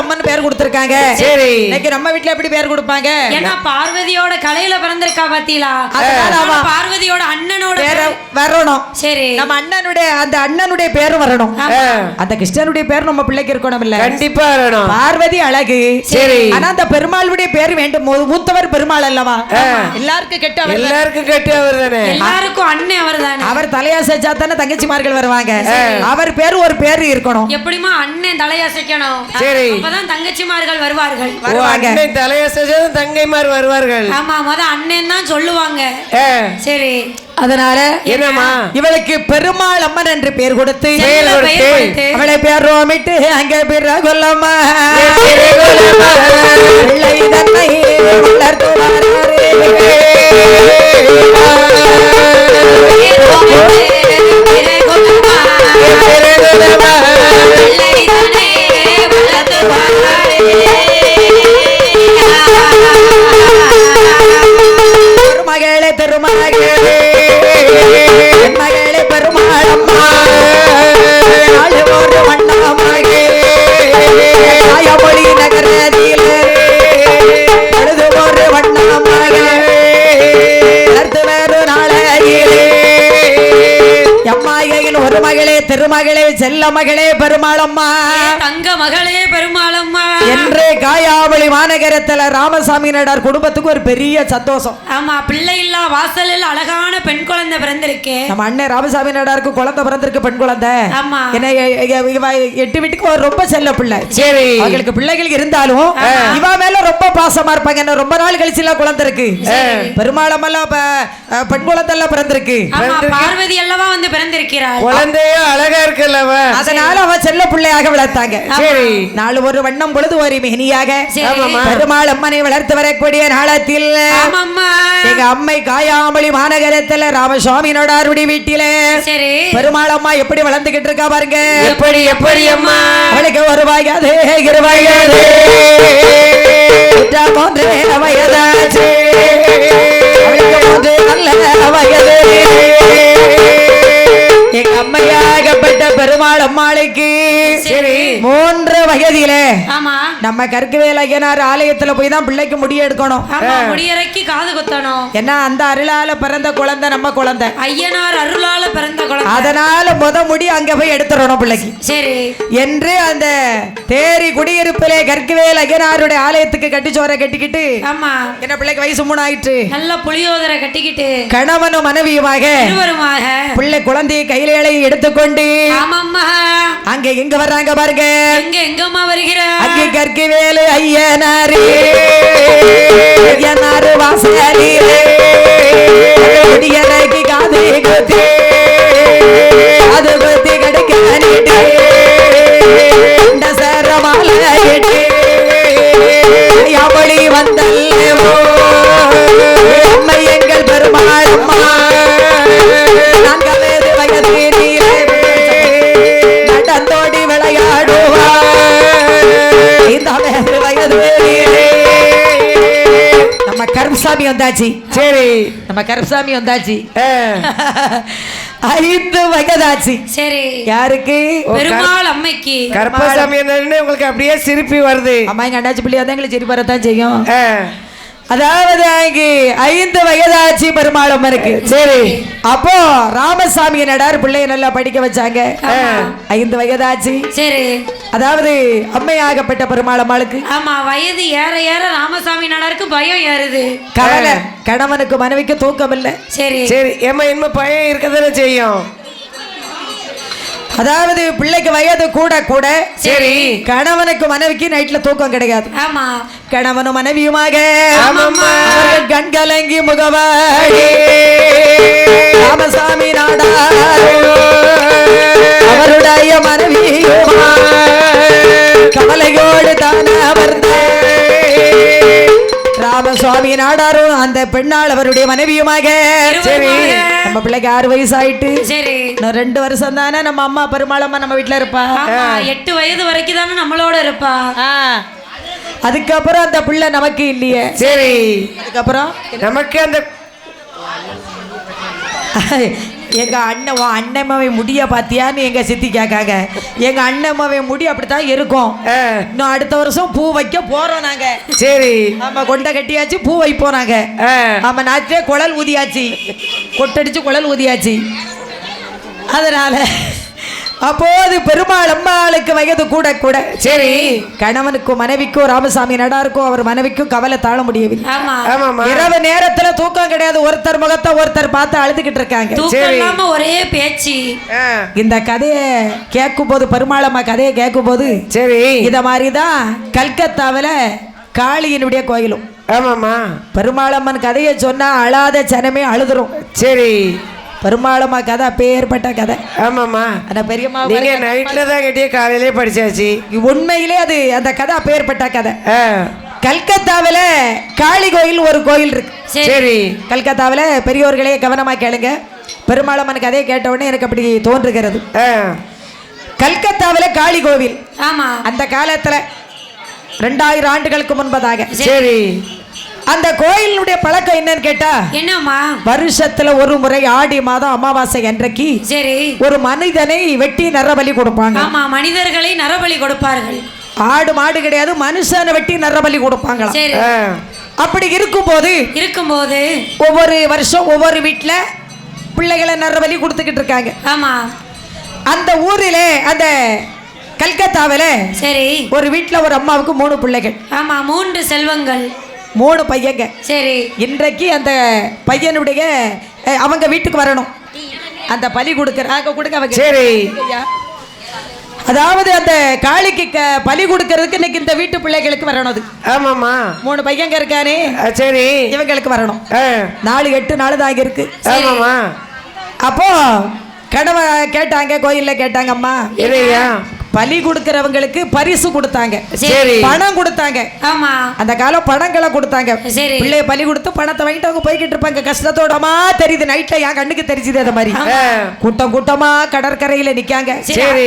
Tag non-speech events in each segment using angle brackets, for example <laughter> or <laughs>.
அம்மன் பேர் கொடுத்திருக்காங்க. சரி. இன்னைக்கு நம்ம வீட்ல எப்படி பேர் கொடுப்பாங்க? ஏன்னா பார்வதியோட கலையில பிறந்திருக்கா பாத்தீங்களா? அதனால பார்வதியோட அண்ணனோட பேர வரணும். சரி. நம்ம அண்ணனுடைய அந்த அண்ணனுடைய பேரும் வரணும். அந்த கிருஷ்ணனுடைய பேர் நம்ம பிள்ளைக்கு இருக்கணும் இல்ல? கண்டிப்பா வரணும். பார்வதி அழகு. சரி. ஆனா அந்த பெருமாளுடைய பேர் வேண்டும். மூத்தவர் பெருமாள் அல்லவா? எல்லாருக்கும் கெட்டவர் தான். எல்லாருக்கும் கட்டி அவர் தானே எல்லாருக்கும் அண்ணன் அவர்தானே? அவர் தலையாசைச்சா தானே தங்கச்சிமார்கள் வருவாங்க. அவர் பேர் ஒரு பேர் இருக்கணும். எப்படிமா அண்ணன் தலையசைக்கணும் சரி. அப்பதான் தங்கச்சிமார்கள் வருவார்கள் வருவாங்க தலையசைச்சதும் தங்கைமார் வருவார்கள் ஆமா முத அண்ணன் தான் சொல்லுவாங்க சரி அதனால என்னம்மா இவளுக்கு பெருமாள் அம்மன் என்று. பெயர் கொடுத்து. அவளை பேர் ரோமிட்டு அங்க பேர் கொல்லம்மா மாநகரத்துல நடார் குடும்பத்துக்கு ஒரு பெரிய சந்தோஷம். ஆமா பிள்ளை இல்லா வாசலில் அழகான பிறந்திருக்கு நம்ம அண்ணன் ராமசாமி நடாருக்கு குழந்தை பிறந்திருக்கு பெண் குழந்தை. ஆமா. என்ன எட்டு வீட்டுக்கு ஒரு ரொம்ப செல்ல பிள்ளை. சரி. அவங்களுக்கு பிள்ளைகள் இருந்தாலும் இவ மேல ரொம்ப பாசமா இருப்பாங்க. என்ன ரொம்ப நாள் கழிச்சு எல்லாம் குழந்தை இருக்கு. பெருமாளமெல்லாம் ப- அஹ் பெண் குழந்தை எல்லாம் பிறந்திருக்கு. ஆமா பார்வதி அல்லவா வந்து பிறந்திருக்கிறாள். குழந்தையும் அழகா இருக்குல்லவ அதனால அவ செல்ல பிள்ளையாக வளர்த்தாங்க. சரி. நாலு ஒரு வண்ணம் பொழுது ஒரு மினியாக. பெருமாள் அம்மனை வளர்த்து வரக்கூடிய நாளத்தில் ஆமாம்மா. எங்க அம்மை காயாமொழி மாநகரத்துல ராமசுவாமி நடாருடைய வீட்டிலே. சரி. பெருமாள் அம்மா எப்படி வளர்ந்துகிட்டு இருக்கா பாருங்க. எப்படி எப்படி அம்மா? அவளுக்கு ஒரு வயது இரு வயது. வயதாச்சு. அவளுக்கு நல்ல வயது. எங்க அம்மையாகப்பட்ட பெருமாள் அம்மாளுக்கு சரி. மூன்று வயதிலே ஆமா. நம்ம கற்கவேல் ஐயனார் ஆலயத்துல போய் தான் பிள்ளைக்கு முடி எடுக்கணும். முடியறக்கி காது குத்தணும். ஏன்னா அந்த அருளால பிறந்த குழந்தை நம்ம குழந்தை. ஐயனார் அருளால பிறந்த குழந்தை அதனால முத முடி அங்க போய் எடுத்துடணும் பிள்ளைக்கு. சரி. என்று அந்த தேரி குடியிருப்பிலே கற்கவேல் ஐயனாருடைய ஆலயத்துக்கு கட்டிச்சோரை கட்டிக்கிட்டு ஆமா. என்ன பிள்ளைக்கு வயசு மூணு ஆயிற்று நல்ல புளியோதரை கட்டிக்கிட்டு கணவனும் மனைவியுமாக இருவருமாக. பிள்ளை குழந்தையை கையிலே எடுத்துக்கொண்டு ஆமாம்மா. அங்க எங்க வர்றாங்க பாருங்க. எங்க எங்கம்மா வருகிற? அங்கே கற்கவேலு ஐயனாரு ஐயனாரு குடியறைக்கு காது குத்தி. வந்தல்லவோ? அம்மை எங்கள் பெருமாள் அம்மா நான்காவது வயதிலே நடந்தோடி விளையாடுவா ஐந்தாவது வயதிலே நம்ம கருப்சாமி வந்தாச்சு. சரி. நம்ம கருப்சாமி வந்தாச்சு. <laughs> ஐந்து வயதாச்சு. சரி. யாருக்கு? பெருமாள் அம்மைக்கு. கருப்பசாமி உங்களுக்கு அப்படியே சிரிப்பி வருது. அம்மா எங்க அண்ணாச்சி பிள்ளையா தான் எங்களுக்கு சரி வரத்தான் செய்யும். அதாவது அங்கு ஐந்து வயதாச்சு பெருமாளம் இருக்கு. சரி. அப்போ ராமசாமி நடார் பிள்ளைய நல்லா படிக்க வச்சாங்க? ஐந்து வயதாச்சு. சரி. அதாவது அம்மையாகப்பட்ட பெருமாளம்மாளுக்கு. ஆமா வயது ஏற ஏற ராமசாமி நடாருக்கு பயம் ஏறுது. கவலை. கணவனுக்கு மனைவிக்கு தூக்கம் இல்லை சரி. சரி ஏம்மா இன்னும் பையன் இருக்கதானே செய்யும்? அதாவது பிள்ளைக்கு வயது கூட கூட சரி. கணவனுக்கு மனைவிக்கு நைட்ல தூக்கம் கிடையாது. ஆமா. கணவனும் மனைவியுமாக கண்கலங்கி முகவாடி. ராமசாமி நாடாரோ அவருடைய மனைவியுமா? கவலையோடு தான் அமர்ந்த நாடாரும் அந்த பெண்ணால் அவருடைய மனைவியுமாக. சரி. நம்ம பிள்ளைக்கு ஆறு வயசு ஆயிட்டு சரி ரெண்டு வருஷம் தானே நம்ம அம்மா பெருமாளம்மா நம்ம வீட்டுல இருப்பா? எட்டு வயது வரைக்கும் தானே நம்மளோட இருப்பா. அதுக்கப்புறம் அந்த பிள்ளை நமக்கு இல்லையே. சரி. அதுக்கப்புறம்? நமக்கு அந்த <laughs> எங்க அண்ணன் அண்ணம்மாவை முடிய பாத்தியான்னு எங்க சித்தி கேட்காங்க. எங்க அண்ணம்மாவை முடி அப்படித்தான் இருக்கும். இன்னும் அடுத்த வருஷம் பூ வைக்க போறோம் நாங்க. சரி. ஆமா கொண்டை கட்டியாச்சு பூ வைப்போம் நாங்க. ஆ, ஆமா நாச்சே குழல் ஊதியாச்சு. கொட்டடிச்சு குழல் ஊதியாச்சு. அதனால அப்போது பெருமாள் அம்மாளுக்கு வயது கூட கூட. சரி. கணவனுக்கும் மனைவிக்கும் ராமசாமி நடாருக்கும் அவர் மனைவிக்கும் கவலை தாழ முடியவில்லை. இரவு நேரத்துல தூக்கம் கிடையாது. ஒருத்தர் முகத்தை ஒருத்தர் பார்த்து அழுதுகிட்டு இருக்காங்க. தூக்கம் சரி. இல்லாம ஒரே பேச்சு. இந்த கதையை கேட்கும் போது பெருமாளம்மா கதையை கேட்கும் போது சரி. இத மாதிரிதான் கல்கத்தாவில் காளியினுடைய கோயிலும். ஆமாம்மா. பெருமாளம்மன் கதையை சொன்னா அழாத ஜனமே அழுதுரும். சரி. பெருமாளம்மா கதை அப்பேற்பட்ட கதை. ஆமாம்மா. அந்த பெரியம்மா நீங்க நைட்ல தான் கட்டிய காலையிலே படிச்சாச்சு. உண்மையிலே அது அந்த கதை அப்பேற்பட்ட கதை. ஆ, கல்கத்தாவில் காளி கோயில் ஒரு கோயில் இருக்கு. சரி. கல்கத்தாவில் பெரியோர்களே கவனமாக கேளுங்க. பெருமாளம்மன் கதையை கேட்ட உடனே எனக்கு அப்படி தோன்றுகிறது. ஆ, கல்கத்தாவில் காளி கோவில். ஆமா. அந்த காலத்தில் ரெண்டாயிரம் ஆண்டுகளுக்கு முன்பதாக. சரி. அந்த கோயிலுடைய பழக்கம் என்னன்னு கேட்டா என்னம்மா? வருஷத்துல ஒரு முறை ஆடி மாதம் அமாவாசை அன்றைக்கு சரி. ஒரு மனிதனை வெட்டி நரபலி கொடுப்பாங்க. ஆமா மனிதர்களை நரபலி கொடுப்பார்கள். ஆடு மாடு கிடையாது மனுஷனை வெட்டி நரபலி ஆ, அப்படி இருக்கும்போது இருக்கும்போது ஒவ்வொரு வருஷம் ஒவ்வொரு வீட்டில் பிள்ளைகளை நரபலி கொடுத்துக்கிட்டு இருக்காங்க. ஆமா. அந்த ஊரிலே அந்த கல்கத்தாவில் சரி. ஒரு வீட்டில் ஒரு அம்மாவுக்கு மூணு பிள்ளைகள். ஆமா மூன்று செல்வங்கள். மூணு பையங்க. சரி. இன்றைக்கு அந்த பையனுடைய அவங்க வீட்டுக்கு வரணும். அந்த பலி கொடுக்கறாங்க கொடுக்க அவங்க. சரி. அதாவது அந்த காளிக்கு க- பலி கொடுக்கறதுக்கு இன்னைக்கு இந்த வீட்டு பிள்ளைகளுக்கு வரணும் அது. ஆமாம்மா. மூணு பையங்க இருக்கானே. சரி. இவங்களுக்கு வரணும். ஆ, நாலு எட்டு நாள் தான் இருக்கு ஆமாம்மா. அப்போ கடவை கேட்டாங்க கோயில்ல கேட்டாங்க அம்மா. இல்லையா பலி கொடுக்கறவங்களுக்கு பரிசு கொடுத்தாங்க. சரி. பணம் கொடுத்தாங்க. ஆமா. அந்த காலம் பணங்களை கொடுத்தாங்க. சரி. பிள்ளைய பலி கொடுத்து பணத்தை வாங்கிட்டு அவங்க போய்கிட்டு இருப்பாங்க. கஷ்டத்தோடமா தெரியுது. நைட்ல என் கண்ணுக்கு தெரிஞ்சுது அது மாதிரி. கூட்டம் கூட்டமா கடற்கரையில நிக்காங்க. சரி.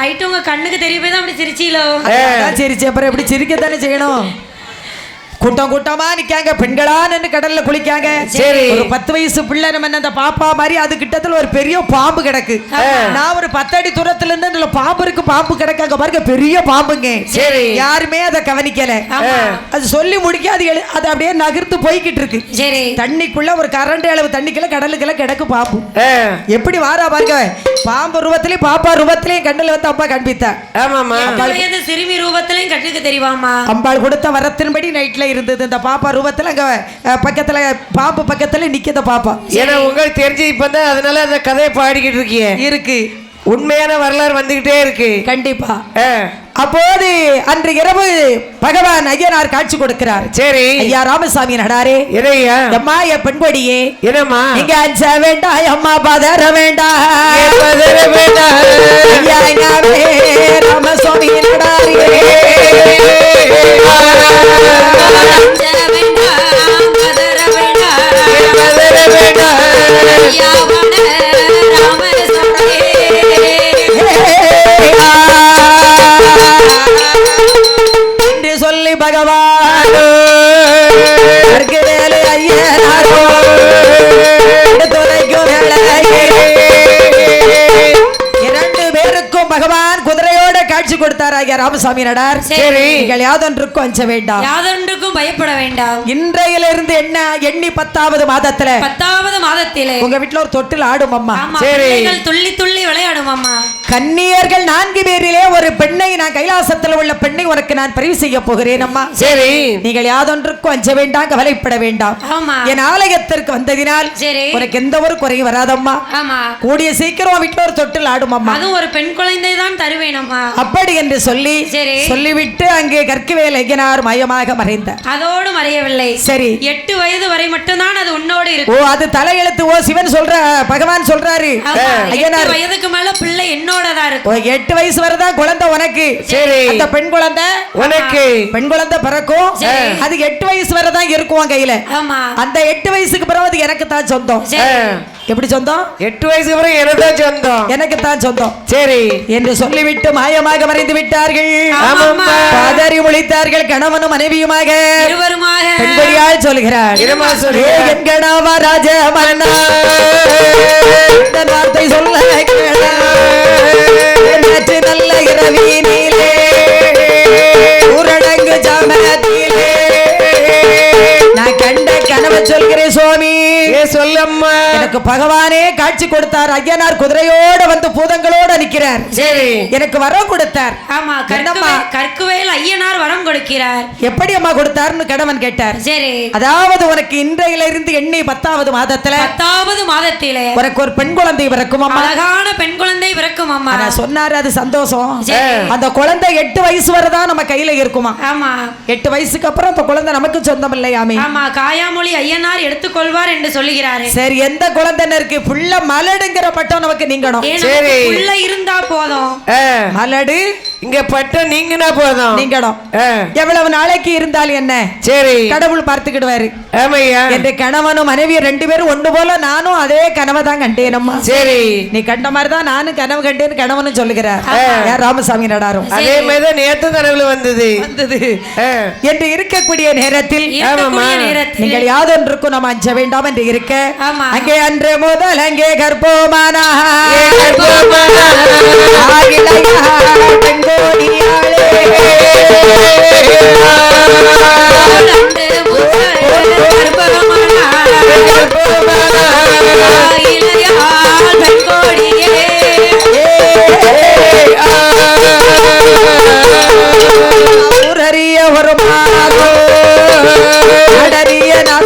நைட்டு உங்க கண்ணுக்கு தெரிய போய் தான் அப்படி சிரிச்சீலோ? அதான் சிரிச்சு. அப்புறம் எப்படி சிரிக்கத்தானே செய்யணும்? கூட்டம் கூட்டமா நிக்காங்க. பெண்களா நின்று கடல்ல குளிக்காங்க. சரி. ஒரு பத்து வயசு பிள்ளை நம்ம அந்த பாப்பா மாதிரி அது கிட்டத்துல ஒரு பெரிய பாம்பு கிடக்கு. நான் ஒரு பத்தடி தூரத்துல இருந்து இதுல பாம்பு இருக்கு பாம்பு கிடக்கு அங்க பாருங்க பெரிய பாம்புங்க. சரி. யாருமே அதை கவனிக்கல. ஆமா. அது சொல்லி முடிக்க அது எழு- அது அப்படியே நகர்த்து போய்கிட்டு இருக்கு. சரி. தண்ணிக்குள்ள ஒரு கரண்ட் அளவு தண்ணிக்குள்ள கடலுக்குள்ள கிடக்கு பாம்பு. எப்படி வாரா பாருங்க. பாம்பு ரூபத்திலையும் பாப்பா ரூபத்திலையும் கண்ணுல வந்து அப்பா காண்பித்தா. எட்டு வயது சிறுமி ரூபத்திலையும் கண்ணுக்கு தெரியுமாமா அம்பாள் கொடுத்த வரத்தின்படி நைட்ல இருந்தது. இந்த பாப்பா ரூபத்துல அங்க பக்கத்துல பாம்பு பக்கத்துல நிக்கித பாப்பா. ஏன்னா உங்களுக்கு தெரிஞ்சு இப்பதான் அதனால அந்த கதையை பாடிக்கிட்டு இருக்கீங்க. இருக்கு. உண்மையான வரலாறு வந்துகிட்டே இருக்கு. கண்டிப்பா. அப்போது அன்று இரவு பகவான் ஐயனார் காட்சி கொடுக்கிறார். சரி. ஐயா ராமசாமி நடாரே. அம்மா என் பெண்கொடியே என்னம்மா? நீங்க அஞ்ச வேண்டாம் அம்மா பதற வேண்டாம். பதற வேண்டாம். ராமசாமி நடாரே. ஐயா ராமசாமி நடார். சரி. நீங்கள் யாதொன்றுக்கும் அஞ்ச வேண்டாம். யாதொன்றுக்கும் பயப்பட வேண்டாம். இன்றையிலிருந்து என்ன எண்ணி பத்தாவது மாதத்துல? பத்தாவது மாதத்திலே உங்க வீட்டுல ஒரு தொட்டில் ஆடும் அம்மா சரி. துள்ளி துள்ளி கன்னியர்கள் நான்கு பேரிலே ஒரு பெண்ணை நான் கைலாசத்தில் உள்ள பெண்ணை உனக்கு நான் பதிவு செய்ய போகிறேன் அம்மா. சரி. நீங்கள் யாதொன்றுக்கும் அஞ்ச வேண்டாம் கவலைப்பட வேண்டாம். ஆமா. என் ஆலயத்திற்கு வந்ததினால் சரி. உனக்கு எந்த ஒரு குறையும் வராதம்மா. ஆமா. கூடிய சீக்கிரம் வீட்டுல ஒரு தொட்டில் ஆடும் அம்மா அதுவும் ஒரு பெண் குழந்தை தான் தருவேன் அம்மா. அப்படி என்று சொல்லி சரி. சொல்லிவிட்டு அங்கே கற்கவேல் ஐயனார் மயமாக மறைந்தார் அதோடு மறையவில்லை. சரி. எட்டு வயது வரை மட்டும்தான் அது உன்னோடு ஓ இருக்கும் அது தலையெழுத்து ஓ சிவன் சொல்ற பகவான் சொல்றாரு. ஐயனார் வயதுக்கு மேல பிள்ளை என்னோடதான் ஓ, இருக்கும் எட்டு வயசு வரதான் குழந்தை உனக்கு. சரி. அந்த பெண் குழந்தை உனக்கு. பெண் குழந்தை பிறக்கும். அது எட்டு வயசு வரதான் இருக்கும் கையில. ஆமா. அந்த எட்டு வயசுக்கு பிறகு அது எனக்கு தான் சொந்தம். எப்படி சொந்தம்? எட்டு வயசு பிறகு எனக்கு சொந்தம். எனக்கு தான் சொந்தம். சரி. என்று சொல்லிவிட்டு மாயமாக மறைந்து விட்டார்கள். பதறி ஒழித்தார்கள் கணவனும் மனைவியுமாக. பெண்படியால் சொல்கிறார். எங்கடாவா ராஜ மன்னா? வார்த்தை சொல்ல நல்ல இரவி நீ சொல்கிறேன் சுவாமி? ஏ சொல்லம்மா. எனக்கு பகவானே காட்சி கொடுத்தார். ஐயனார் குதிரையோட வந்து பூதங்களோட நிக்கிறார் சரி. எனக்கு வரம் கொடுத்தார். ஆமா? கற்குவே கற்குவேல் ஐயனார் வரம் கொடுக்கிறார். எப்படி அம்மா கொடுத்தாருன்னு கணவன் கேட்டார். சரி. அதாவது உனக்கு இன்றையில இருந்து எண்ணி பத்தாவது மாதத்துல பத்தாவது மாதத்திலே உனக்கு ஒரு பெண் குழந்தை பிறக்கும் அம்மா. அழகான பெண் குழந்தை பிறக்கும் அம்மா. சொன்னாரு அது சந்தோஷம். அந்த குழந்தை எட்டு வயசு வரதான் நம்ம கையில இருக்குமா? ஆமா. எட்டு வயசுக்கு அப்புறம் அந்த குழந்தை நமக்கு சொந்தம் இல்லையாமே ஆமா காயாமொழி ஐயனார் எடுத்துக்கொள்வார் என்று சொல்லுகிறாரு. சரி எந்த குழந்தைன்னு இருக்கு புள்ள மலடுங்கிற பட்டம் நமக்கு நீங்கணும். சரி. புள்ள இருந்தா போதும். மலடு? இங்க பட்டம் நீங்கனா போதும். நீங்கணும். எவ்வளவு நாளைக்கு இருந்தால் என்ன? சரி. கடவுள் பார்த்துக்கிடுவாரு. ஆமையா? என் கணவனும் மனைவியும் ரெண்டு பேரும் ஒன்று போல நானும் அதே கனவை தான் கண்டேனம்மா. சரி. நீ கண்ட மாதிரி தான் நானும் கனவு கண்டேன்னு கணவனும் சொல்லுகிறார். யார் ராமசாமி நடாரும்? அதே மாதிரிதான் நேத்து கனவுல வந்தது. வந்தது. என்று இருக்கக்கூடிய நேரத்தில் இருக்கக்கூடிய நேரத்தில் நீங்கள் யாதொன்றுக்கும் நம்ம அஞ்ச வேண்டாம் என்று இருக்க. அங்கே அன்று முதல் அங்கே. ஊரறிய ஒரு மாதோ அடறிய நாற்பது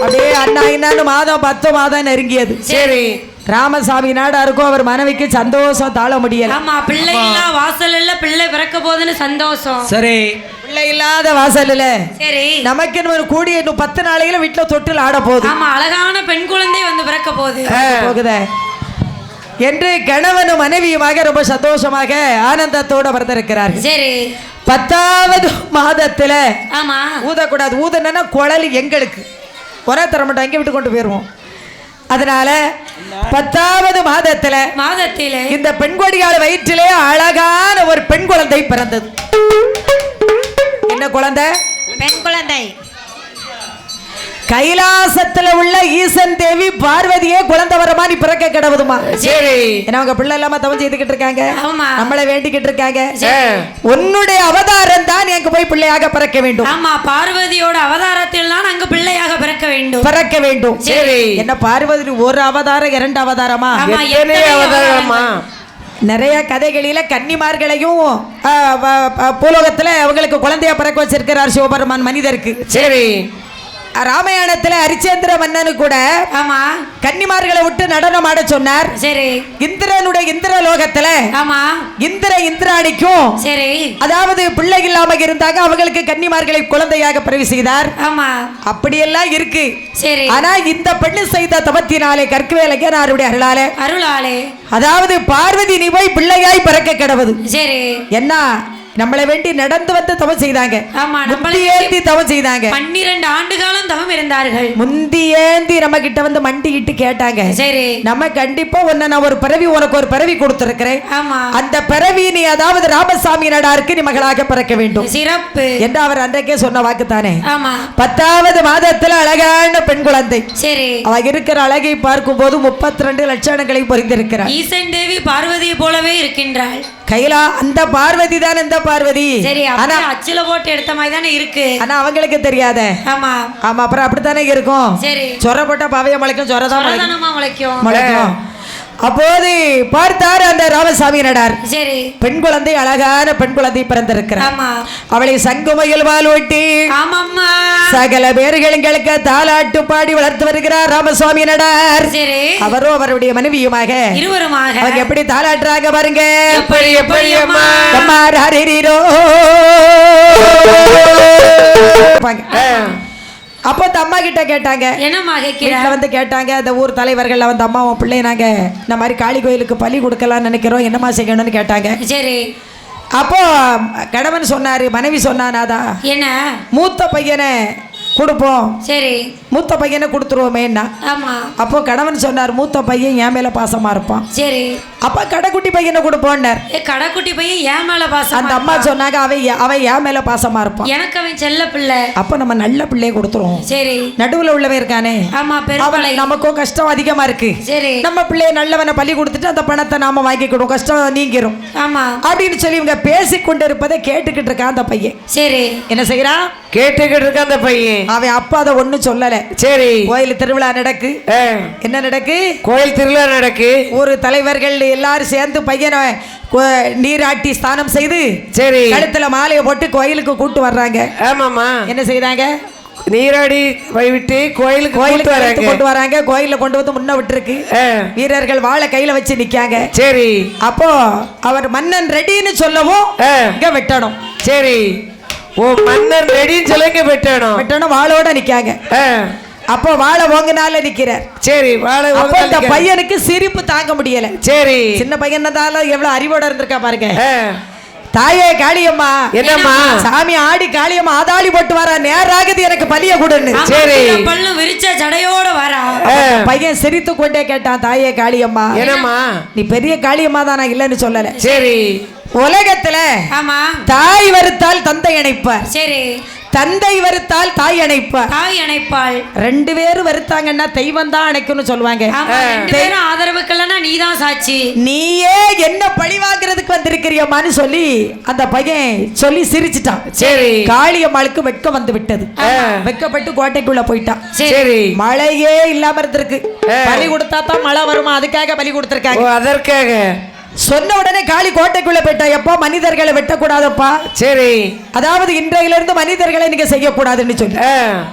அப்படியே அண்ணா இன்னான்னு மாதம் பத்து மாதம் நெருங்கியது. சரி. ராமசாமி நாடாருக்கும் அவர் மனைவிக்கு சந்தோஷம் தாழ முடியல. ஆமா பிள்ளை இல்ல வாசல் இல்ல பிள்ளை பிறக்க போகுதுன்னு சந்தோஷம். சரி. பிள்ளை இல்லாத வாசல்ல. சரி. நமக்குன்னு ஒரு கூடிய இன்னும் பத்து நாளையில வீட்டுல தொட்டில் ஆட போகுது. ஆமா அழகான பெண் குழந்தை வந்து பிறக்க போகுது. போகுதே. என்று கணவனும் மனைவியுமாக ரொம்ப சந்தோஷமாக ஆனந்தத்தோட பிறந்திருக்கிறார்கள். சரி. பத்தாவது மாதத்துல ஆமா. ஊதக்கூடாது. ஊதுனா குழல் எங்களுக்கு. ஒரே தர மாட்டோம். எங்க விட்டு கொண்டு போயிருவோம். அதனால பத்தாவது மாதத்துல மாதத்திலே இந்த பெண் கொடியாள் வயிற்றிலே அழகான ஒரு பெண் குழந்தை பிறந்தது. என்ன குழந்தை? கைலாசத்துல உள்ள ஈசன் தேவி பார்வதியே குழந்தை வர மாதிரி பிறக்க கிடவுதுமா? சரி. ஏன்னா அவங்க பிள்ளை இல்லாம தவம் செய்துகிட்டு இருக்காங்க. ஆமா. நம்மளை வேண்டிக்கிட்டு இருக்காங்க. உன்னுடைய அவதாரம் தான் எனக்கு போய் பிள்ளையாக பிறக்க வேண்டும். ஆமா பார்வதியோட அவதாரத்தில் தான் அங்கு பிள்ளையாக பிறக்க வேண்டும். பிறக்க வேண்டும். சரி. என்ன பார்வதி ஒரு அவதாரம் இரண்டு அவதாரமா? அவதாரமா? நிறைய கதைகளில கன்னிமார்களையும் பூலோகத்துல அவங்களுக்கு குழந்தையா பிறக்க வச்சிருக்கிறார் சிவபெருமான் மனிதருக்கு. சரி. ராமாயணத்துல ஹரிச்சந்திர மன்னனு கூட ஆமா. கன்னிமார்களை விட்டு நடனம் ஆட சொன்னார். சரி. இந்திரனுடைய இந்திர லோகத்துல ஆமா. இந்திர இந்திராணிக்கும் சரி. அதாவது பிள்ளை இல்லாம இருந்தாங்க அவங்களுக்கு கன்னிமார்களை குழந்தையாக பிறவி செய்தார். ஆமா. அப்படியெல்லாம் இருக்கு. சரி. ஆனா இந்த பெண்ணு செய்த தபத்தினாலே கற்கவேலைக்கனாருடைய அருளாலே. அருளாளே அதாவது பார்வதி நீ போய் பிள்ளையாய் பிறக்க கிடவுது. சரி. என்ன? நம்மளை வேண்டி நடந்து வந்து தவம் செய்தாங்க. ஆமா நம்மளை ஏந்தி தவம் செய்தாங்க. பன்னிரண்டு ஆண்டு காலம் தவம் இருந்தார்கள். முந்தி ஏந்தி நம்ம கிட்ட வந்து மண்டிக்கிட்டு கேட்டாங்க. சரி. நம்ம கண்டிப்பா உன்னை நான் ஒரு பிறவி உனக்கு ஒரு பிறவி கொடுத்திருக்கிறேன். ஆமா. அந்த பிறவி நீ அதாவது ராமசாமி நடாருக்கு நீ மகளாக பிறக்க வேண்டும். சிறப்பு. என்று அவர் அன்றைக்கே சொன்ன வாக்குத்தானே. ஆமா. பத்தாவது மாதத்துல அழகான பெண் குழந்தை. சரி. அவ இருக்கிற அழகை பார்க்கும் போது முப்பத்தி ரெண்டு லட்சணங்களை பொறிந்திருக்கிறார் ஈசன் தேவி பார்வதியை போலவே இருக்கின்றாள். கைலா அந்த பார்வதி தான் இந்த பார்வதி. சரி ஆனா அச்சுல போட்டு எடுத்த மாதிரி தானே இருக்கு. ஆனா அவங்களுக்கு தெரியாத. ஆமா. ஆமா அப்புறம் அப்படித்தானே இருக்கும்? சரி. சொர போட்டா பவைய முளைக்கும் சொர தான் முளைக்கும். சொரதானமா முளைக்கும். முளைக்கும். அப்போது பார்த்தார் அந்த ராமசாமி நடார். சரி. பெண் குழந்தை அழகான பெண் குழந்தை பிறந்திருக்கிறார். அவளை சங்குமையில் வால் ஓட்டி சகல பேர்களுங்களுக்கு தாலாட்டு பாடி வளர்த்து வருகிறார் ராமசுவாமி நடார். சரி. அவரும் அவருடைய மனைவியுமாக. இருவருமாக. அவங்க எப்படி தாலாட்டுறாங்க பாருங்க. எப்படி எப்படி அம்மா ஹரிரோ பாங்க. அப்போ அந்த அம்மா கிட்ட கேட்டாங்க. என்னம்மா கேட்கிற வீட்டில் வந்து கேட்டாங்க அந்த ஊர் தலைவர்கள் வந்து அம்மா உன் பிள்ளை நாங்க இந்த மாதிரி காளி கோயிலுக்கு பலி கொடுக்கலாம்னு நினைக்கிறோம் என்னம்மா செய்யணும்னு கேட்டாங்க. சரி. அப்போ கணவன் சொன்னாரு மனைவி சொன்னானாதா. என்ன? மூத்த பையனை கொடுப்போம். சரி. மூத்த பையனை கொடுத்துருவோமேன்னா ஆமா. அப்போ கணவன் சொன்னார் மூத்த பையன் என் மேல பாசமா இருப்பான். சரி. அப்ப கடைக்குட்டி பையனை கொடுப்போன்னார். ஏ கடைக்குட்டி பையன் ஏன் மேல பாசம் அந்த அம்மா சொன்னாங்க அவன் அவன் என் மேல பாசமா இருப்பான். எனக்கு அவன் செல்ல பிள்ளை. அப்ப நம்ம நல்ல பிள்ளையை கொடுத்துருவோம். சரி. நடுவுல உள்ளவன் இருக்கானே? ஆமா அவன் நமக்கும் கஷ்டம் அதிகமா இருக்கு. சரி. நம்ம பிள்ளைய நல்லவனை பள்ளி கொடுத்துட்டு அந்த பணத்தை நாம வாங்கிக்கிடுவோம். கஷ்டம் நீங்கிரும். ஆமா. அப்படின்னு சொல்லி இவங்க பேசி கொண்டு இருப்பதை கேட்டுக்கிட்டு இருக்கான் அந்த பையன். சரி. என்ன செய்யறான்? கேட்டுக்கிட்டு இருக்க அந்த பையன். அவன் அப்பா அதை ஒண்ணும் சொல்லல. சரி. கோயில் திருவிழா நடக்கு. என்ன நடக்கு? கோயில் திருவிழா நடக்கு. ஊர் தலைவர்கள் எல்லாரும் சேர்ந்து பையனை நீராட்டி ஸ்நானம் செய்து சரி. கழுத்துல மாலையை போட்டு கோயிலுக்கு கூட்டு வர்றாங்க. ஆமாம்மா. என்ன செய்றாங்க நீராடி விட்டு கோயிலுக்கு கோயிலுக்கு கூட்டு அழைத்து வராங்க கொண்டு வராங்க. கோயில்ல கொண்டு வந்து முன்ன விட்டுருக்கு. வீரர்கள் வாழை கையில வச்சு நிக்காங்க. சரி. அப்போ அவர் மன்னன் ரெடின்னு சொல்லவும் இங்க வெட்டணும். சரி. ஓ மன்னன் ரெடின்னு சொல்லுங்க வெட்டணும். வெட்டணும் வாளோட நிக்காங்க. அப்போ வாழை ஓங்கினால நிக்கிறார். சரி வாழை அப்போ இந்த. பையனுக்கு சிரிப்பு தாங்க முடியல. சரி. சின்ன பையன் இருந்தாலும் எவ்வளவு அறிவோட இருந்திருக்கா பாருங்க. தாயே காளியம்மா. என்னம்மா? சாமி ஆடி காளியம்மா ஆதாளி போட்டு வர. நேராகுது எனக்கு பலிய கொடுன்னு. சரி. பல்லு விரிச்ச ஜடையோட வரா. பையன் சிரித்து கொண்டே கேட்டான் தாயே காளியம்மா என்னம்மா? நீ பெரிய காளியம்மா தான் நான் இல்லைன்னு சொல்லல. சரி. உலகத்துல ஆமா. தாய் வருத்தால் தந்தை இணைப்பார். சரி. தந்தை வருத்தால் தாய் இணைப்பார் தாய் அணைப்பாள். ரெண்டு பேரும் வருத்தாங்கன்னா தெய்வம் தான் அணைக்கும்னு சொல்லுவாங்க. ஆமா ரெண்டு பேரும் ஆதரவுக்கு இல்லைன்னா நீதான் சாட்சி. நீயே என்ன பழி வாங்குறதுக்கு வந்திருக்கிறியம்மான்னு சொல்லி அந்த பையன் சொல்லி சிரிச்சிட்டான். சரி. காளியம்மாளுக்கு வெட்கம் வந்து விட்டது. வெட்கப்பட்டு கோட்டைக்குள்ள போயிட்டான். சரி. மழையே இல்லாம இருந்திருக்கு. பலி கொடுத்தா தான் மழை வருமா? அதுக்காக பலி கொடுத்திருக்காங்க. அதற்காக. சொன்ன உடனே காளி கோட்டைக்குள்ள போயிட்டா எப்போ? மனிதர்களை வெட்டக்கூடாதப்பா. சரி. அதாவது இன்றையிலிருந்து மனிதர்களை நீங்க செய்யக்கூடாதுன்னு சொல்லி.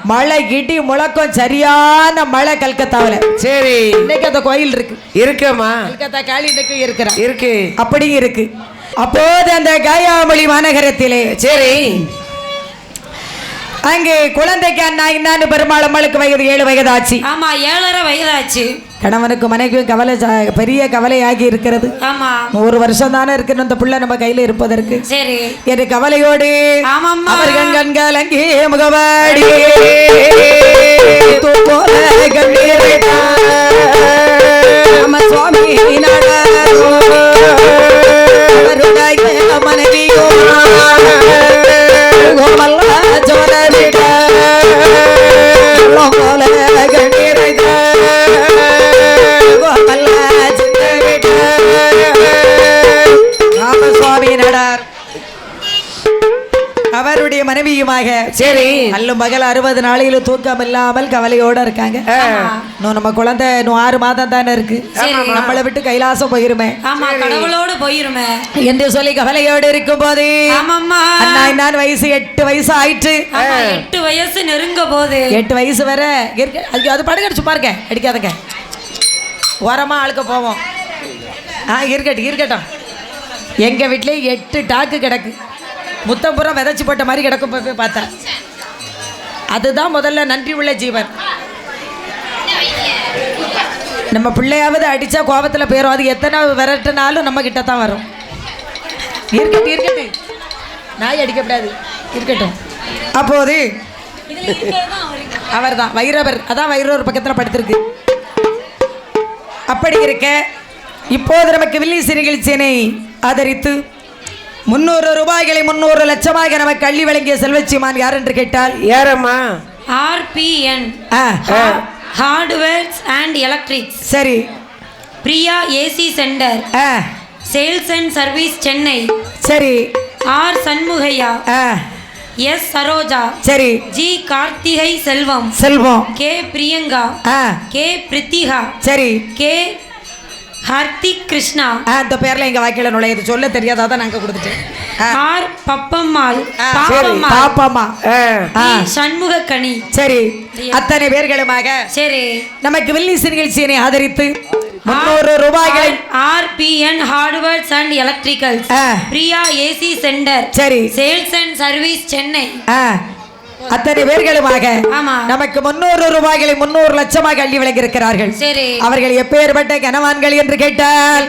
மழை இடி முழக்கம் சரியான மழை கல்கத்தாவுல. சரி. இன்னைக்கு அந்த கோயில் இருக்கு. இருக்கம்மா கல்கத்தா காளி இன்னைக்கு இருக்கிறான் இருக்கு. அப்படி இருக்கு. அப்போது அந்த கயாமொழி மாநகரத்திலே சரி. அங்கே குழந்தைக்கு அண்ணா இன்னான்னு பெருமாள் அம்மளுக்கு வயது ஏழு வயதாச்சு. ஆமா ஏழரை வயதாச்சு. கணவனுக்கு மனைவியும் கவலை பெரிய கவலையாகி இருக்கிறது. ஆமா. ஒரு வருஷம் தானே இருக்கணும் இந்த பிள்ளை நம்ம கையில இருப்பதற்கு. சரி. என்று கவலையோடு அவர்கள் கண்கள் அங்கே முகவாடி. நம்ம சுவாமி மனைவியோ. கோமல்ல ஜோரவிட மனைவியுமாக சரி. அல்லும் பகல் அறுபது நாளையில தூக்கம் இல்லாமல் கவலையோட இருக்காங்க. நம்ம குழந்தை இன்னும் ஆறு மாதம் தானே இருக்கு. நம்மளை விட்டு கைலாசம் போயிருமே. ஆமா கடவுளோடு போயிருமே. என்று சொல்லி கவலையோடு இருக்கும் போது நான் வயசு எட்டு வயசு ஆமா எட்டு வயசு நெருங்க போது எட்டு வயசு வர இருக்கு. அது படுக்க சும்மா இருக்க அடிக்காதங்க. ஓரமா ஆளுக்க போவோம். ஆ இருக்கட்டும் இருக்கட்டும். எங்க வீட்லயே எட்டு டாக்கு கிடக்கு. முத்தம்புறம் விதைச்சி போட்ட மாதிரி கிடக்கும் போய் போய் பார்த்தேன். அதுதான் முதல்ல நன்றி உள்ள ஜீவன். நம்ம பிள்ளையாவது அடித்தா கோபத்தில் போயிடும் அது எத்தனை விரட்டுனாலும் நம்ம கிட்ட தான் வரும். இருக்கட்டும் இருக்கட்டும். நாய் அடிக்கக்கூடாது இருக்கட்டும். அப்போது அவர்தான் வைரவர். அதான் வைரவர் பக்கத்தில் படுத்திருக்கு. அப்படி இருக்க இப்போது நமக்கு சிறு நிகழ்ச்சியினை ஆதரித்து முன்னூறு ரூபாய்களை முன்னூறு லட்சமாக நமக்கு அள்ளி வழங்கிய செல்வச்சிமான் யார் என்று கேட்டால்? யாரம்மா? ஆர்பிஎன். ஆ. ஹார்ட்வேர்ஸ் அண்ட் எலக்ட்ரிக்ஸ் சரி. Priya AC centre. Ah. Sales and service Chennai. சரி. ஆர் சண்முகையா. ஆ. எஸ் சரோஜா. சரி. ஜி கார்த்திகை செல்வம். செல்வம். கே பிரியங்கா. ஆ. கே பிரித்திகா. சரி. கே ஹர்திக் கிருஷ்ணா. ஆ இந்த பேர்ல எங்க வாக்கில நுழையுது. சொல்ல தெரியாதா நாங்க கொடுத்துட்டேன். ஆர் பப்பம்மாள் ஆ, சரி பாப்பம்மாள். பாப்பாமா ஆ, ஆ. டி. சண்முகக்கனி. சரி அத்தனை பேர்களுமாக சரி. நமக்கு வில்லிசு நிகழ்ச்சியினை ஆதரித்து முன்னூறு ரூபாய்களை RBN hardwares and electricals. Priya AC centre. சரி. Sales and service Chennai. அத்தனை பேர்களுமாக. நமக்கு முன்னூறு ரூபாய்களை முன்னூறு லட்சமாக அள்ளி விளங்கியிருக்கிறார்கள். அவர்கள் எப்பேற்பட்ட கனவான்கள் என்று கேட்டால்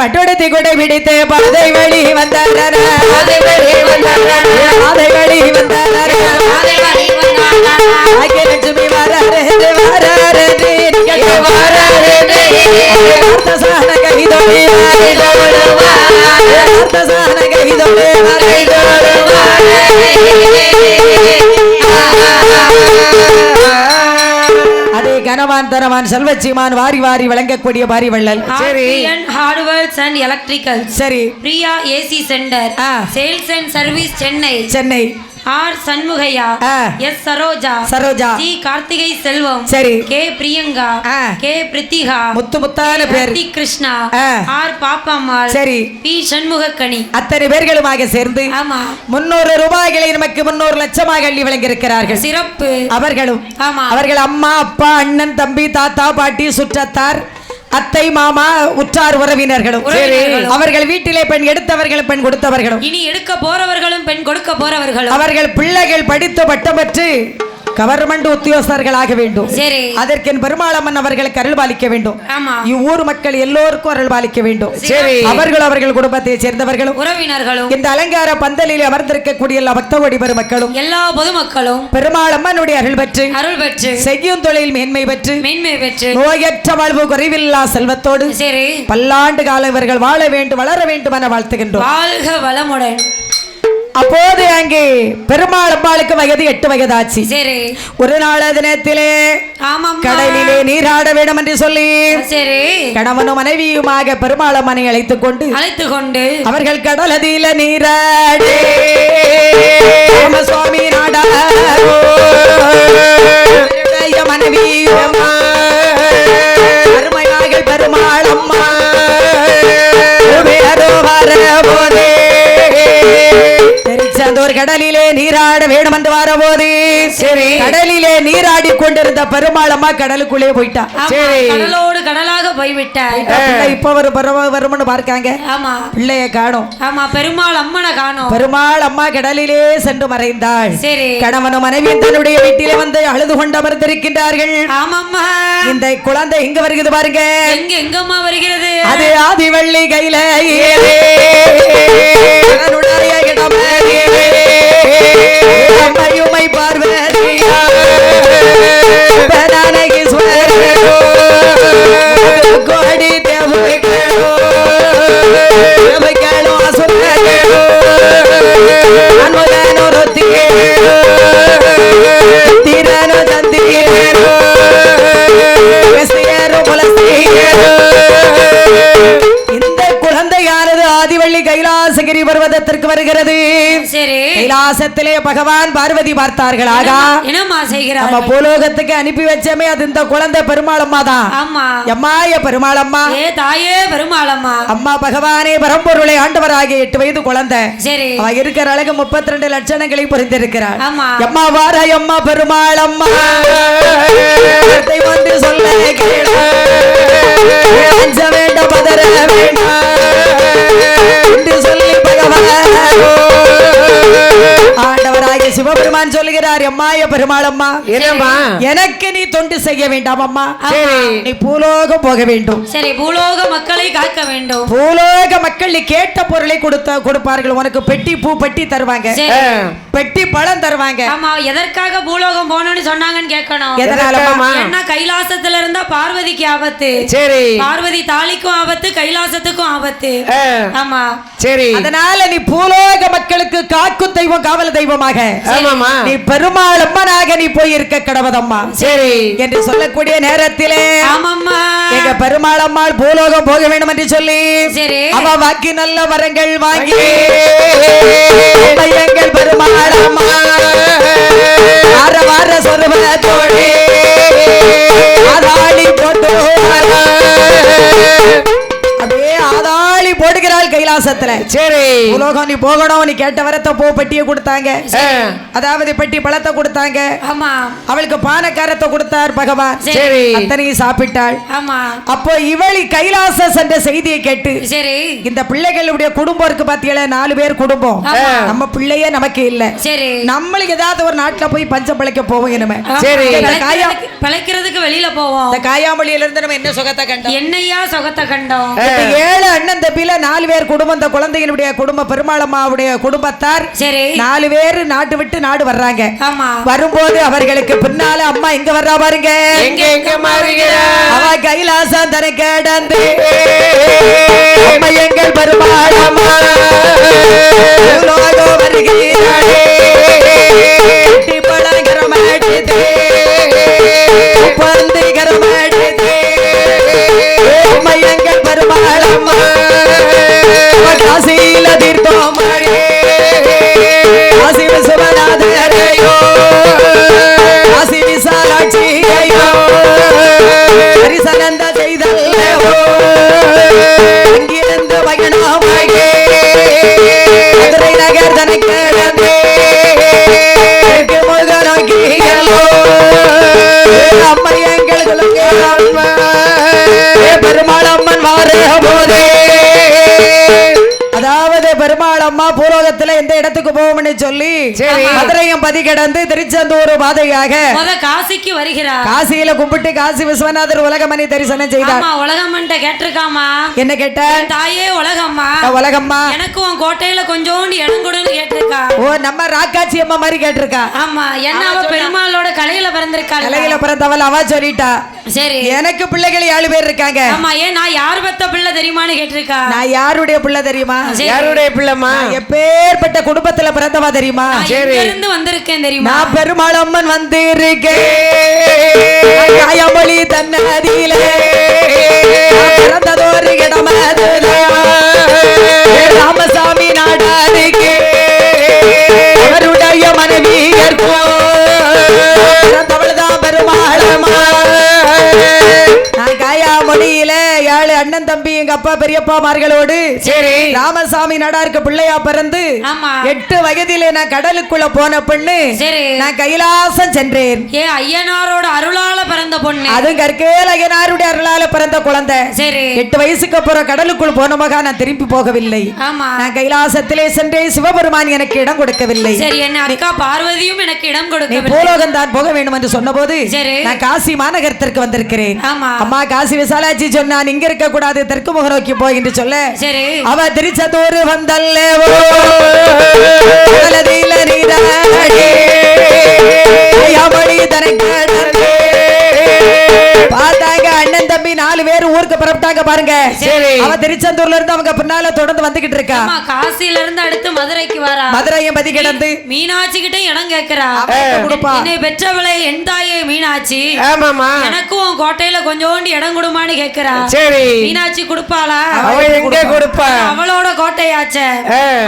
பட்டுடுத்தி கொடை பிடித்து பாதை வழி வந்தனர் பாதை வழி ஆகிய லட்சுமி வராரு வராரு வராரு கைதொழி சான கைதொழி அதே கனவான் தனவான் செல்வச்சிமான் வாரி வாரி வழங்கக்கூடிய பாரி வள்ளல் ஆர்டிஎன் ஹார்ட்வேர்ஸ் அண்ட் எலக்ட்ரிக்கல் சரி. Priya AC centre. Sales and service Chennai. Chennai. R Shanmugaiah. S Saroja. Saroja. G Karthigai Selvam. சரி. கே பிரியங்கா. கே பிரித்திகா. முத்து முத்தான பேர். கிருஷ்ணா. ஆர் பாப்பாம்மாள். சரி. பி சண்முகக்கணி அத்தனை பேர்களுமாக சேர்ந்து ஆமா. முன்னூறு ரூபாய்களை நமக்கு முன்னூறு லட்சமாக அள்ளி வழங்கியிருக்கிறார்கள். சிறப்பு. அவர்களும் ஆமா. அவர்கள் அம்மா அப்பா அண்ணன் தம்பி தாத்தா பாட்டி சுற்றத்தார் அத்தை மாமா உற்றார் உறவினர்களும். அவர்கள் வீட்டிலே பெண் எடுத்தவர்கள் பெண் கொடுத்தவர்களும். இனி எடுக்க போறவர்களும் பெண் கொடுக்க போறவர்களும். அவர்கள் பிள்ளைகள் படித்து பட்டம் பெற்று கவர்மெண்ட் உத்தியோகஸ்தர்களாக வேண்டும். சரி. அதற்கென் பெருமாளம்மன் அவர்களுக்கு அருள் பாலிக்க வேண்டும். இவ்வூர் மக்கள் எல்லோருக்கும் அருள் பாலிக்க வேண்டும். சரி. அவர்கள் அவர்கள் குடும்பத்தை சேர்ந்தவர்களும் உறவினர்களும் இந்த அலங்கார பந்தலில் அமர்ந்திருக்கக்கூடிய எல்லா பக்த கொடி பெருமக்களும் எல்லா பொதுமக்களும் பெருமாளம்மனுடைய அருள் பெற்று அருள் பெற்று செய்யும் தொழில் மேன்மை பெற்று மேன்மை பெற்று நோயற்ற வாழ்வு குறைவில்லா செல்வத்தோடு சரி. பல்லாண்டு காலம் இவர்கள் வாழ வேண்டும் வளர வேண்டும் என வாழ்த்துகின்றோம். வாழ்க வளமுடன். அப்போது அங்கே பெருமாள் அம்பாளுக்கு வயது எட்டு வயதாச்சு. சரி. ஒரு நாள் தினத்திலே கடலிலே நீராட வேண்டும் என்று சொல்லி சரி. கணவனும் மனைவியுமாக பெருமாளம்மனை அழைத்துக் கொண்டு அழைத்து கொண்டு அவர்கள் கடலதில நீராடே. சுவாமி நாடா மனைவியும் அருமையாக பெருமாளம்மா கடலிலே நீராட வேணும் என்று வரபோது. சரி. கடலிலே நீராடி கொண்டிருந்த பெருமாளம்மா கடலுக்குள்ளே போயிட்டா. ஆமா, கடலோடு கடலாக போய்விட்டார். பிள்ளை இப்ப வரும் வரும்னு பார்க்காங்க. ஆமா. பிள்ளைய காணும். ஆமா பெருமாள் அம்மனை காணோம். பெருமாள் அம்மா கடலிலே சென்று மறைந்தாள். சரி. கணவனும் மனைவியும் தன்னுடைய வீட்டிலே வந்து அழுது கொண்டு அமர்ந்திருக்கின்றார்கள். ஆமாம்மா. இந்த குழந்தை எங்க வருகிறது பாருங்க. எங்க எங்கம்மா வருகிறது? அது ஆதிவள்ளி கையில. இடமேலே அம்மையுமை பார்வதியா பிரதானகீஸ்வரோ கோடி தேவைகளோ தேவைகளோ அசுரகளோ அன்புதனொரு தீரோ திறனு தந்தீரோ வெசியரோ புலசீரோ இந்த குழந்தையானது ஆதிவள்ளி கைலாசகிரி பர்வதத்திற்கு வருகிறது. சரி. கைலாசத்திலே பகவான் பார்வதி பார்த்தார்கள் ஆகா என்னம்மா நம்ம செய்கிறார் பூலோகத்துக்கு அனுப்பி வச்சமே அது இந்த குழந்தை பெருமாளம்மா தான் ஆமா. எம்மாய பெருமாளம்மா. ஏ தாயே பெருமாளம்மா. அம்மா பகவானே பரம்பொருளை ஆண்டவராகிய எட்டு வயது குழந்தை. சரி. அவ இருக்கிற அழகு முப்பத்தி ரெண்டு லட்சணங்களை புரிந்திருக்கிறார் எம்மா வார எம்மா பெருமாளம்மா. ஒன்று சொல்ல. அஞ்ச வேண்டாம் பதற வேண்டாம் என்று சொல்லி ஆண்டவராகிய சிவபெருமான் சொல்லுகிறார் எம்மாய பெருமாளம்மா என்னம்மா எனக்கு நீ தொண்டு செய்ய வேண்டாம் அம்மா. நீ பூலோகம் போக வேண்டும். சரி பூலோக மக்களை காக்க வேண்டும். பூலோக மக்கள் நீ கேட்ட பொருளை கொடுத்த கொடுப்பார்கள். உனக்கு பெட்டி பூ பெட்டி தருவாங்க. பெட்டி பழம் தருவாங்க. ஆமா எதற்காக பூலோகம் போகணும்னு சொன்னாங்கன்னு கேட்கணும். ஏன்னா கைலாசத்துல இருந்தா பார்வதிக்கு ஆபத்து. சரி. பார்வதி தாலிக்கும் ஆபத்து கைலாசத்துக்கும் ஆபத்து. ஆமா. சரி. அதனால நீ பூலோக மக்களுக்கு காக்கு தெய்வம் காவல் தெய்வமாக. ஆமாம்மா. நீ பெருமாள் அம்மனாக நீ போய் இருக்க கடவதம்மா சரி. என்று சொல்லக்கூடிய நேரத்திலே ஆமாம்மா. எங்க பெருமாள் அம்மாள் பூலோகம் போக வேண்டும் என்று சொல்லி சரி. அவ வாக்கி நல்ல வரங்கள் வாங்கி எங்கள் பெருமாள் அம்மா வார வார சொருபத்தோடு ஆதாளி போட்டு. அப்படியே ஆதாளி போட்டு ஓடுகிறாள் கைலாசத்துல. சரி. உலோகம் நீ போகணும் நீ கேட்ட வரத்தை போ பெட்டியை கொடுத்தாங்க. அதாவது பெட்டி பழத்தை கொடுத்தாங்க. ஆமா. அவளுக்கு பானக்காரத்தை கொடுத்தார் பகவான். சரி. அத்தனையும் சாப்பிட்டாள். ஆமா. அப்போ இவளி கைலாச சென்ற செய்தியை கேட்டு சரி. இந்த பிள்ளைகளுடைய குடும்பம் இருக்கு பாத்தீங்களா நாலு பேர் குடும்பம். நம்ம பிள்ளையே நமக்கு இல்ல. சரி. நம்மளுக்கு ஏதாவது ஒரு நாட்டுல போய் பஞ்சம் பிழைக்க போவோம் இனிமே. சரி. பிழைக்கிறதுக்கு- வெளியில போவோம். இந்த காயாமொழியில இருந்து நம்ம என்ன சுகத்தை கண்டோம்? என்னையா சுகத்தை கண்டோம்? ஏழு அண்ணன் தம்பியில நாலு பேர் குடும்பம் இந்த குழந்தையினுடைய குடும்ப பெருமாளம்மாவுடைய குடும்பத்தார் சரி. நாலு பேர் நாட்டு விட்டு நாடு வர்றாங்க. ஆமா. வரும்போது அவர்களுக்கு பின்னால அம்மா இங்க வர்றா பாருங்க. எங்க எங்க அவ கைலாசம் தர கேடந்து அம்மா. எங்கள் பெருமாளம்மா பழங்கரமாடுதே பந்திகரமாடுதே அம்மா எங்கள் பெருமாளம்மா காசியில தீர்த்தோமாடே காசி விசுவநாதரையோ காசி விசாலாட்சியையோ ஹரிசனந்த செய்தல்லவோ அங்கிருந்து பயணமாகே மதுரை நகர் தனக்கிழந்தே முக அம்மை அதாவது பெருமாள் அம்மா பூலோகத்துல எந்த போவோம்னு சொல்லி சரி. மதுரையும் பதி கிடந்து திருச்செந்தூர் பாதையாக காசிக்கு வருகிறார். காசியில கும்பிட்டு காசி விஸ்வநாதர் உலகமணி தரிசனம் செய்தார். உலகம்மன்ட்ட கேட்டிருக்காமா? என்ன கேட்ட? தாயே உலகம்மா. உலகம்மா? எனக்கு உன் கோட்டையில கொஞ்சோண்டு இடம் கொடுன்னு கேட்டிருக்கா. ஓ நம்ம ராக்காச்சி அம்மா மாதிரி கேட்டிருக்கா. ஆமா என்ன அவ பெருமாளோட கலையில பிறந்திருக்காள்? கலையில பிறந்தவள் அவ சொல்லிட்டா. சரி. எனக்கு பிள்ளைகள் ஏழு பேர் இருக்காங்க. ஆமா ஏன் நான் யார் பெத்த பிள்ளை தெரியுமான்னு கேட்டிருக்கா? நான் யாருடைய பிள்ளை தெரியுமா. யாருடைய பிள்ளைமா நான் எப்பேற்பட்ட குடும்பத்துல பிறந்தவா தெரியுமா? எங்க இருந்து வந்திருக்கேன் தெரியுமா? நான் பெருமாளம்மன் வந்திருக்கேன். காயமொழி தன்னதியில. தம்பி எங்க அப்பா பெரியப்பாமார்களோடு சரி. ராமசாமி நடாருக்கு பிள்ளையா பிறந்து எட்டு வயதிலே நான் கடலுக்குள்ள போன பெண்ணு நான் கைலாசம் சென்றேன். ஏ ஐயனாரோட அருளால பிறந்த பொண்ணு. அதுவும் கற்கேல ஐயனாருடைய அருளால பிறந்த குழந்தை. சரி. எட்டு வயசுக்கு அப்புறம் கடலுக்குள் போன மகா நான் திரும்பி போகவில்லை. ஆமா. நான் கைலாசத்திலே சென்றேன் சிவபெருமான் எனக்கு இடம் கொடுக்கவில்லை. சரி என்ன அக்கா பார்வதியும் எனக்கு இடம் கொடுக்க பூலோகம் தான் போக வேண்டும் என்று சொன்னபோது சரி. நான் காசி மாநகரத்திற்கு வந்திருக்கிறேன். ஆமா. அம்மா காசி விசாலாட்சி சொன்னான் இங்க இருக்க கூடாது தெற்கு முக நோக்கி போய் என்று சொல்ல. சரி. அவ திருச்செந்தூர் வந்தல்லவோ கடலதில பாருங்க சரி. அவ திருச்செந்தூர்ல இருந்து அவங்க பின்னால தொடர்ந்து வந்துகிட்டு இருக்கா காசில இருந்து அடுத்து மதுரைக்கு வரா. மதுரையும் பதி கிடந்து. மீனாட்சி கிட்ட இடம் கேக்குறா. என்னை பெற்றவளே என் தாயே மீனாட்சி. ஆமாமா எனக்கும் கோட்டையில கொஞ்சோண்டு இடம் கொடுமான்னு கேக்குறா. சரி. மீனாட்சி கொடுப்பாளா? அவ எங்க கொடுப்பா. அவளோட கோட்டையாச்சே.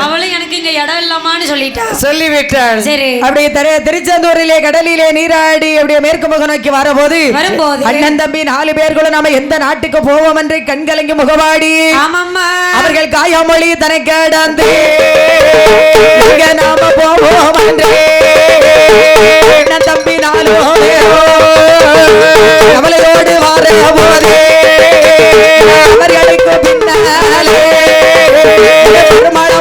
அவளும் எனக்கு இங்க இடம் இல்லாமான்னு சொல்லிட்டா. சொல்லிவிட்டாள். சரி. அப்படியே திரு திருச்செந்தூரிலே கடலிலே நீராடி அப்படியே மேற்கு முக நோக்கி வரபோது வரும்போது. அண்ணன் தம்பி நாலு பேர்களும் நாம எந்த நாட்டுக்கு போவோம் என்று கண்கலங்கி முகவாடி. ஆமாம்மா. அவர்கள் காயாமொழி தனை கேடாந்து இங்க நாம போவோம் என்ன அண்ணன் தம்பி நாலு கவலையோடு வர போதே அவர்களுக்கு பின்னாலே பெருமாளம்மா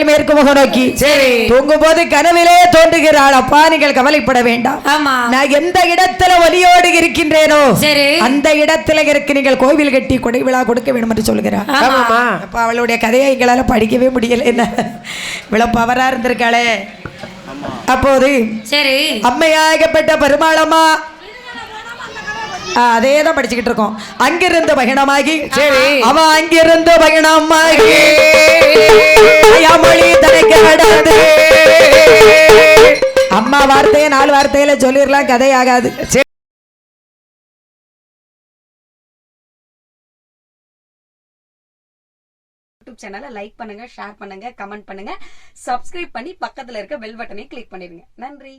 கொண்டிருக்கிறார்கள் மேற்கு முக நோக்கி சரி. தூங்கும் போது கனவிலே தோன்றுகிறாள். அப்பா நீங்கள் கவலைப்பட வேண்டாம். ஆமா. நான் எந்த இடத்துல ஒலியோடு இருக்கின்றேனோ சரி. அந்த இடத்துல இருக்கு நீங்கள் கோவில் கட்டி கொடை விழா கொடுக்க வேண்டும் என்று சொல்கிறார் அப்ப அவளுடைய கதையை எங்களால படிக்கவே முடியல. என்ன? இவ்வளவு பவரா இருந்திருக்காளே. அப்போது சரி. அம்மையாகப்பட்ட பெருமாளம்மா அதே தான் படிச்சுக்கிட்டு இருக்கோம். அங்கிருந்து பயணமாகி சரி. அவ அங்கிருந்து பயணமாகி மொழி தனக்கு நடந்து அம்மா வார்த்தையை நாலு வார்த்தையில சொல்லிடலாம் கதையாகாது. யூடியூப் சேனலை லைக் பண்ணுங்க ஷேர் பண்ணுங்க கமெண்ட் பண்ணுங்க. சப்ஸ்கிரைப் பண்ணி பக்கத்துல இருக்க பெல் பட்டனை கிளிக் பண்ணிருங்க நன்றி.